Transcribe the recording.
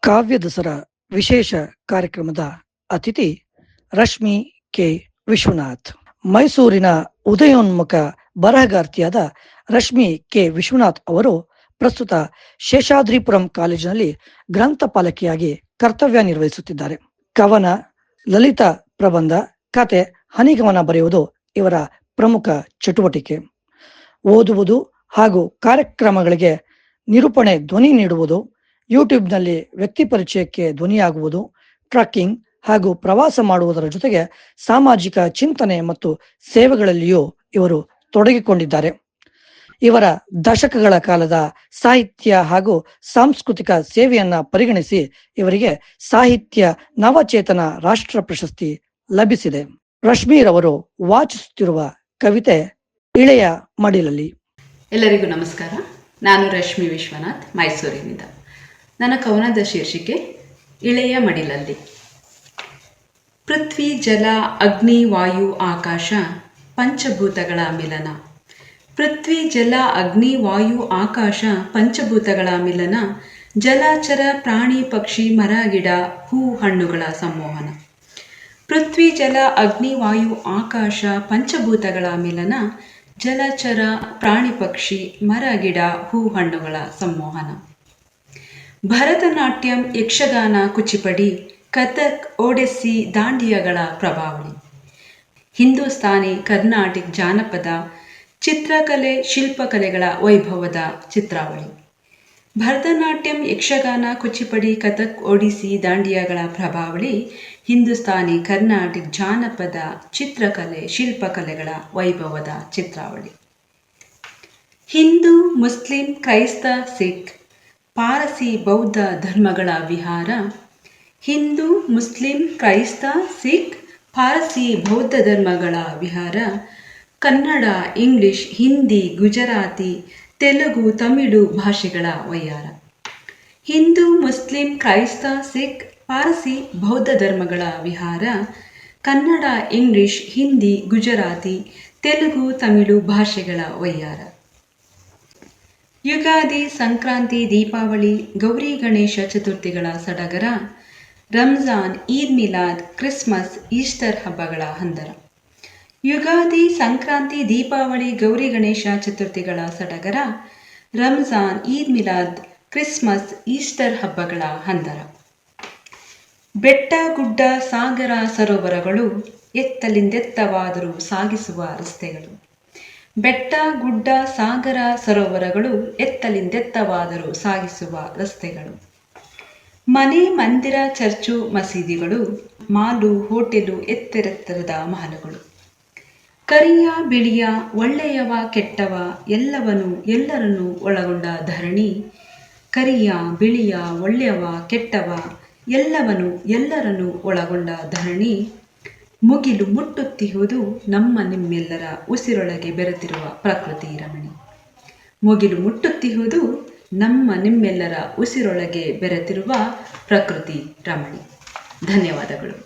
ಕಾವ್ಯ ದಸರಾ ವಿಶೇಷ ಕಾರ್ಯಕ್ರಮದ ಅತಿಥಿ ರಶ್ಮಿ ಕೆ. ವಿಶ್ವನಾಥ್. ಮೈಸೂರಿನ ಉದಯೋನ್ಮುಖ ಬರಹಗಾರ್ತಿಯಾದ ರಶ್ಮಿ ಕೆ. ವಿಶ್ವನಾಥ್ ಅವರು ಪ್ರಸ್ತುತ ಶೇಷಾದ್ರಿಪುರಂ ಕಾಲೇಜಿನಲ್ಲಿ ಗ್ರಂಥಪಾಲಕಿಯಾಗಿ ಕರ್ತವ್ಯ ನಿರ್ವಹಿಸುತ್ತಿದ್ದಾರೆ. ಕವನ, ಲಲಿತ ಪ್ರಬಂಧ, ಕತೆ, ಹನಿಗವನ ಬರೆಯುವುದು ಇವರ ಪ್ರಮುಖ ಚಟುವಟಿಕೆ. ಓದುವುದು ಹಾಗೂ ಕಾರ್ಯಕ್ರಮಗಳಿಗೆ ನಿರೂಪಣೆ ಧ್ವನಿ ನೀಡುವುದು ಯೂಟ್ಯೂಬ್ನಲ್ಲಿ ವ್ಯಕ್ತಿ ಪರಿಚಯಕ್ಕೆ ಧ್ವನಿಯಾಗುವುದು, ಟ್ರಕ್ಕಿಂಗ್ ಹಾಗೂ ಪ್ರವಾಸ ಮಾಡುವುದರ ಜೊತೆಗೆ ಸಾಮಾಜಿಕ ಚಿಂತನೆ ಮತ್ತು ಸೇವೆಗಳಲ್ಲಿಯೂ ಇವರು ತೊಡಗಿಕೊಂಡಿದ್ದಾರೆ. ಇವರ ದಶಕಗಳ ಕಾಲದ ಸಾಹಿತ್ಯ ಹಾಗೂ ಸಾಂಸ್ಕೃತಿಕ ಸೇವೆಯನ್ನ ಪರಿಗಣಿಸಿ ಇವರಿಗೆ ಸಾಹಿತ್ಯ ನವಚೇತನ ರಾಷ್ಟ್ರ ಪ್ರಶಸ್ತಿ ಲಭಿಸಿದೆ. ರಶ್ಮೀರವರು ವಾಚಿಸುತ್ತಿರುವ ಕವಿತೆ ಇಳೆಯ ಮಡಿಲಲ್ಲಿ. ಎಲ್ಲರಿಗೂ ನಮಸ್ಕಾರ. ನಾನು ರಶ್ಮಿ ವಿಶ್ವನಾಥ್, ಮೈಸೂರಿನಿಂದ. ನನ್ನ ಕವನದ ಶೀರ್ಷಿಕೆ, ಇಳೆಯ ಮಡಿಲಲ್ಲಿ ಪೃಥ್ವಿ, ಜಲ, ಅಗ್ನಿ, ವಾಯು, ಆಕಾಶ, ಪಂಚಭೂತಗಳ ಮಿಲನ. ಪೃಥ್ವಿ, ಜಲ, ಅಗ್ನಿ, ವಾಯು, ಆಕಾಶ, ಪಂಚಭೂತಗಳ ಮಿಲನ. ಜಲಚರ, ಪ್ರಾಣಿ, ಪಕ್ಷಿ, ಮರ, ಗಿಡ, ಹೂ, ಹಣ್ಣುಗಳ ಸಂಮೋಹನ ಪೃಥ್ವಿ, ಜಲ, ಅಗ್ನಿ, ವಾಯು, ಆಕಾಶ, ಪಂಚಭೂತಗಳ ಮಿಲನ. ಜಲಚರ, ಪ್ರಾಣಿ, ಪಕ್ಷಿ, ಮರ, ಗಿಡ, ಹೂ, ಹಣ್ಣುಗಳ ಸಂಮೋಹನ ಭರತನಾಟ್ಯಂ ಯಕ್ಷಗಾನ ಕುಚಿಪಡಿ, ಕಥಕ್ ಒಡೆಸ್ಸಿ ದಾಂಡಿಯಗಳ ಪ್ರಭಾವಳಿ. ಹಿಂದೂಸ್ತಾನಿ ಕರ್ನಾಟಿಕ್ ಜಾನಪದ, ಚಿತ್ರಕಲೆ, ಶಿಲ್ಪಕಲೆಗಳ ವೈಭವದ ಚಿತ್ರಾವಳಿ. ಭರತನಾಟ್ಯಂ ಯಕ್ಷಗಾನ ಕುಚಿಪಡಿ, ಕಥಕ್ ಒಡಿಸಿ ದಾಂಡಿಯಾಗಳ ಪ್ರಭಾವಳಿ ಹಿಂದೂಸ್ತಾನಿ ಕರ್ನಾಟಿಕ್ ಜಾನಪದ, ಚಿತ್ರಕಲೆ, ಶಿಲ್ಪಕಲೆಗಳ ವೈಭವದ ಚಿತ್ರಾವಳಿ. ಹಿಂದೂ, ಮುಸ್ಲಿಂ, ಕ್ರೈಸ್ತ, ಸಿಖ್ ಪಾರಸಿ ಬೌದ್ಧ ಧರ್ಮಗಳ ವಿಹಾರ. ಹಿಂದೂ, ಮುಸ್ಲಿಂ, ಕ್ರೈಸ್ತ, ಸಿಖ್, ಪಾರಸಿ ಬೌದ್ಧ ಧರ್ಮಗಳ ವಿಹಾರ. ಕನ್ನಡ, ಇಂಗ್ಲಿಷ್, ಹಿಂದಿ, ಗುಜರಾತಿ, ತೆಲುಗು, ತಮಿಳು ಭಾಷೆಗಳ ವಯ್ಯಾರ ಹಿಂದೂ, ಮುಸ್ಲಿಂ, ಕ್ರೈಸ್ತ, ಸಿಖ್, ಪಾರಸಿ ಬೌದ್ಧ ಧರ್ಮಗಳ ವಿಹಾರ. ಕನ್ನಡ, ಇಂಗ್ಲಿಷ್, ಹಿಂದಿ, ಗುಜರಾತಿ, ತೆಲುಗು, ತಮಿಳು ಭಾಷೆಗಳ ವಯ್ಯಾರ ಯುಗಾದಿ, ಸಂಕ್ರಾಂತಿ, ದೀಪಾವಳಿ, ಗೌರಿ ಗಣೇಶ ಚತುರ್ಥಿಗಳ ಸಡಗರ, ರಂಜಾನ್, ಈದ್ ಮಿಲಾದ್, ಕ್ರಿಸ್ಮಸ್, ಈಸ್ಟರ್ ಹಬ್ಬಗಳ ಹಂದರ. ಯುಗಾದಿ, ಸಂಕ್ರಾಂತಿ, ದೀಪಾವಳಿ, ಗೌರಿ ಗಣೇಶ ಚತುರ್ಥಿಗಳ ಸಡಗರ, ರಂಜಾನ್, ಈದ್ ಮಿಲಾದ್, ಕ್ರಿಸ್ಮಸ್, ಈಸ್ಟರ್ ಹಬ್ಬಗಳ ಹಂದರ. ಬೆಟ್ಟ, ಗುಡ್ಡ, ಸಾಗರ, ಸರೋವರಗಳು ಎತ್ತಲಿಂದೆತ್ತವಾದರೂ ಸಾಗಿಸುವ ರಸ್ತೆಗಳು. ಬೆಟ್ಟ, ಗುಡ್ಡ, ಸಾಗರ, ಸರೋವರಗಳು ಎತ್ತಲಿಂದೆತ್ತವಾದರೂ ಸಾಗಿಸುವ ರಸ್ತೆಗಳು. ಮನೆ, ಮಂದಿರ, ಚರ್ಚು, ಮಸೀದಿಗಳು, ಮಾಲು, ಹೋಟೆಲು, ಎತ್ತರೆತ್ತರದ ಮಹಲುಗಳು. ಕರಿಯ, ಬಿಳಿಯ, ಒಳ್ಳೆಯವ, ಕೆಟ್ಟವ ಎಲ್ಲವನು ಎಲ್ಲರನ್ನು ಒಳಗೊಂಡ ಧರಣಿ, ಕರಿಯ, ಬಿಳಿಯ, ಒಳ್ಳೆಯವ, ಕೆಟ್ಟವ ಎಲ್ಲವನು ಎಲ್ಲರನ್ನು ಒಳಗೊಂಡ ಧರಣಿ ಮುಗಿಲು ಮುಟ್ಟುತ್ತಿಹುದು ನಮ್ಮ ನಿಮ್ಮೆಲ್ಲರ ಉಸಿರೊಳಗೆ ಬೆರೆತಿರುವ ಪ್ರಕೃತಿ ರಮಣಿ. ಮುಗಿಲು ಮುಟ್ಟುತ್ತಿಹುದು ನಮ್ಮ ನಿಮ್ಮೆಲ್ಲರ ಉಸಿರೊಳಗೆ ಬೆರೆತಿರುವ ಪ್ರಕೃತಿ ರಮಣಿ. ಧನ್ಯವಾದಗಳು.